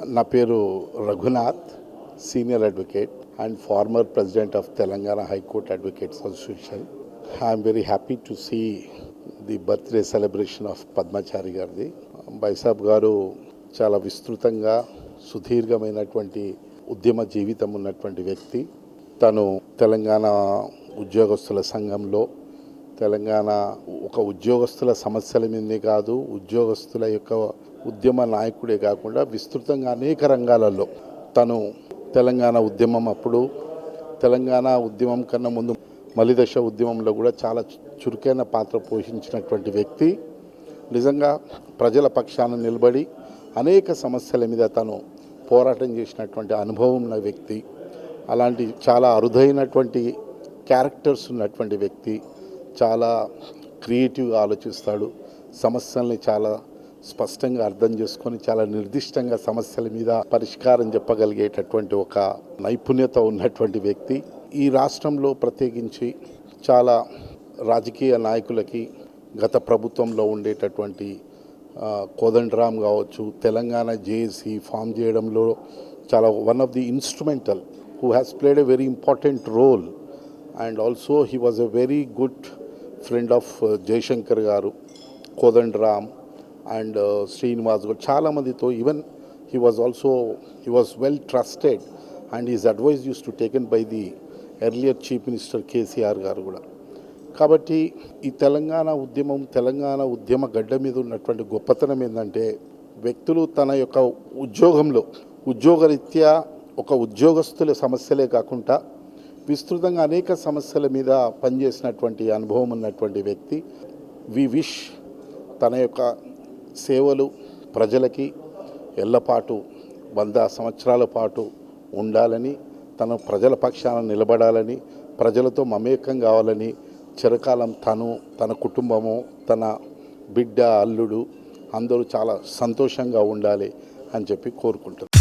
నా పేరు Raghunath senior advocate and former president of Telangana high court advocates association I'm very happy to see the birthday celebration of Padmachari గారిది. బైసాబ్ గారు చాలా విస్తృతంగా సుదీర్ఘమైనటువంటి ఉద్యమ జీవితం ఉన్నటువంటి వ్యక్తి. తను తెలంగాణ ఉద్యోగస్తుల సంఘంలో తెలంగాణ ఒక ఉద్యోగస్తుల సమస్యల మీదే కాదు ఉద్యోగస్తుల యొక్క ఉద్యమ నాయకుడే కాకుండా విస్తృతంగా అనేక రంగాలలో తను తెలంగాణ ఉద్యమం అప్పుడు తెలంగాణ ఉద్యమం కన్నా ముందు మలిదశ ఉద్యమంలో కూడా చాలా చురుకైన పాత్ర పోషించినటువంటి వ్యక్తి. నిజంగా ప్రజల పక్షాన నిలబడి అనేక సమస్యల మీద తను పోరాటం చేసినటువంటి అనుభవం ఉన్న వ్యక్తి. అలాంటి చాలా అరుదైనటువంటి క్యారెక్టర్స్ ఉన్నటువంటి వ్యక్తి. చాలా క్రియేటివ్గా ఆలోచిస్తాడు. సమస్యల్ని చాలా స్పష్టంగా అర్థం చేసుకొని చాలా నిర్దిష్టంగా సమస్యల మీద పరిష్కారం చెప్పగలిగేటటువంటి ఒక నైపుణ్యత ఉన్నటువంటి వ్యక్తి. ఈ రాష్ట్రంలో ప్రత్యేకించి చాలా రాజకీయ నాయకులకి గత ప్రభుత్వంలో ఉండేటటువంటి కోదండరామ్ కావచ్చు తెలంగాణ జేఏసీ ఫామ్ చేయడంలో చాలా one of the instrumental who has played a very important role. And also he was a very good friend of Jayashankar గారు కోదండరామ్ అండ్ శ్రీనివాస్ గారు చాలామందితో even he was also he was well trusted and is advise use to taken by the earlier chief minister KCR గారు కూడా. కాబట్టి ఈ తెలంగాణ ఉద్యమం తెలంగాణ ఉద్యమ గడ్డ మీద ఉన్నటువంటి గొప్పతనం ఏంటంటే వ్యక్తులు తన యొక్క ఉద్యోగంలో ఉద్యోగరీత్యా ఒక ఉద్యోగస్తుల సమస్యలే కాకుండా విస్తృతంగా అనేక సమస్యల మీద పనిచేసినటువంటి అనుభవం ఉన్నటువంటి వ్యక్తి. వి విష్ తన యొక్క సేవలు ప్రజలకి ఎల్లపాటు వంద సంవత్సరాల పాటు ఉండాలని తన ప్రజల పక్షాన నిలబడాలని ప్రజలతో మమేకం కావాలని చిరకాలం తను తన కుటుంబము తన బిడ్డ అల్లుడు అందరూ చాలా సంతోషంగా ఉండాలి అని చెప్పి కోరుకుంటున్నాను.